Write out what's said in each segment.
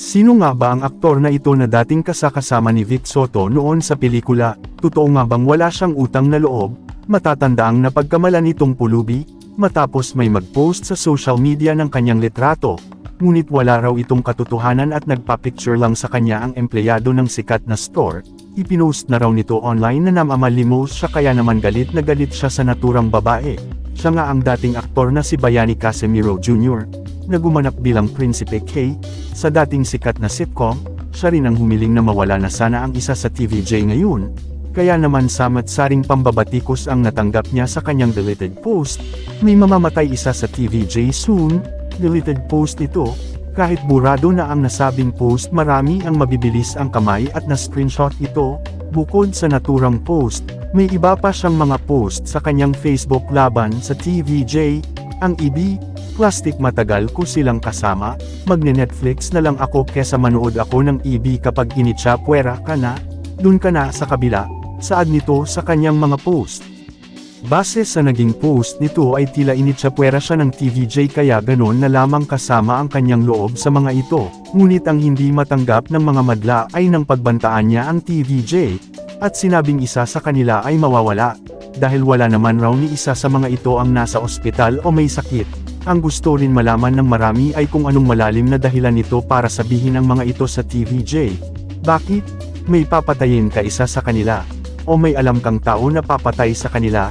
Sino nga ba ang aktor na ito na dating kasakasama ni Vic Soto noon sa pelikula? Totoo nga bang wala siyang utang na loob? Matatandaang napagkamalan itong pulubi, matapos may mag-post sa social media ng kanyang litrato. Ngunit wala raw itong katotohanan at nagpa-picture lang sa kanya ang empleyado ng sikat na store. Ipinost na raw nito online na namamalimos siya kaya naman galit na galit siya sa naturang babae. Siya nga ang dating aktor na si Bayani Casemiro Jr. na gumanap bilang Prinsipe K. Sa dating sikat na sitcom, siya rin ang humiling na mawala na sana ang isa sa TVJ ngayon. Kaya naman samat-saring pambabatikos ang natanggap niya sa kanyang deleted post. May mamamatay isa sa TVJ soon, deleted post ito. Kahit burado na ang nasabing post marami ang mabibilis ang kamay at na-screenshot ito. Bukod sa naturang post, may iba pa siyang mga post sa kanyang Facebook laban sa TVJ, ang IB, plastic matagal ko silang kasama, magne-Netflix na lang ako kesa manood ako ng IB kapag initsa puwera ka na, dun ka na sa kabila, saad nito sa kanyang mga post. Base sa naging post nito ay tila initsapwera siya ng TVJ kaya ganon na lamang kasama ang kanyang loob sa mga ito, ngunit ang hindi matanggap ng mga madla ay nang pagbantaan niya ang TVJ, at sinabing isa sa kanila ay mawawala, dahil wala naman raw ni isa sa mga ito ang nasa ospital o may sakit. Ang gusto rin malaman ng marami ay kung anong malalim na dahilan nito para sabihin ang mga ito sa TVJ. Bakit? May papatayin ka isa sa kanila. O may alam kang tao na papatay sa kanila,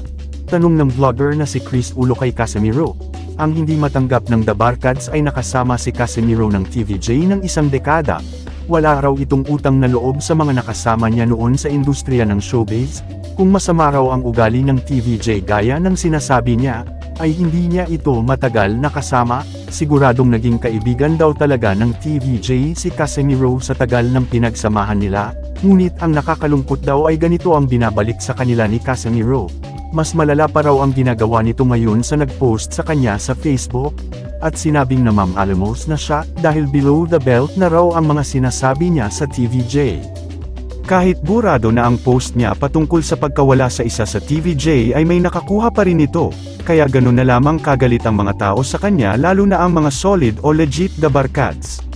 Tanong ng vlogger na si Chris Ulo kay Casemiro. Ang hindi matanggap ng The Barkads ay nakasama si Casemiro ng TVJ ng isang dekada. Wala raw itong utang na loob sa mga nakasama niya noon sa industriya ng showbiz. Kung masama raw ang ugali ng TVJ gaya ng sinasabi niya, ay hindi niya ito matagal nakasama, siguradong naging kaibigan daw talaga ng TVJ si Casemiro sa tagal ng pinagsamahan nila, ngunit ang nakakalungkot daw ay ganito ang binabalik sa kanila ni Casemiro. Mas malala pa raw ang ginagawa nito ngayon sa nagpost sa kanya sa Facebook, at sinabing na Ma'am Alamos na siya dahil below the belt na raw ang mga sinasabi niya sa TVJ. Kahit burado na ang post niya patungkol sa pagkawala sa isa sa TVJ ay may nakakuha pa rin ito, kaya ganun na lamang kagalit ang mga tao sa kanya lalo na ang mga solid o legit the barkads.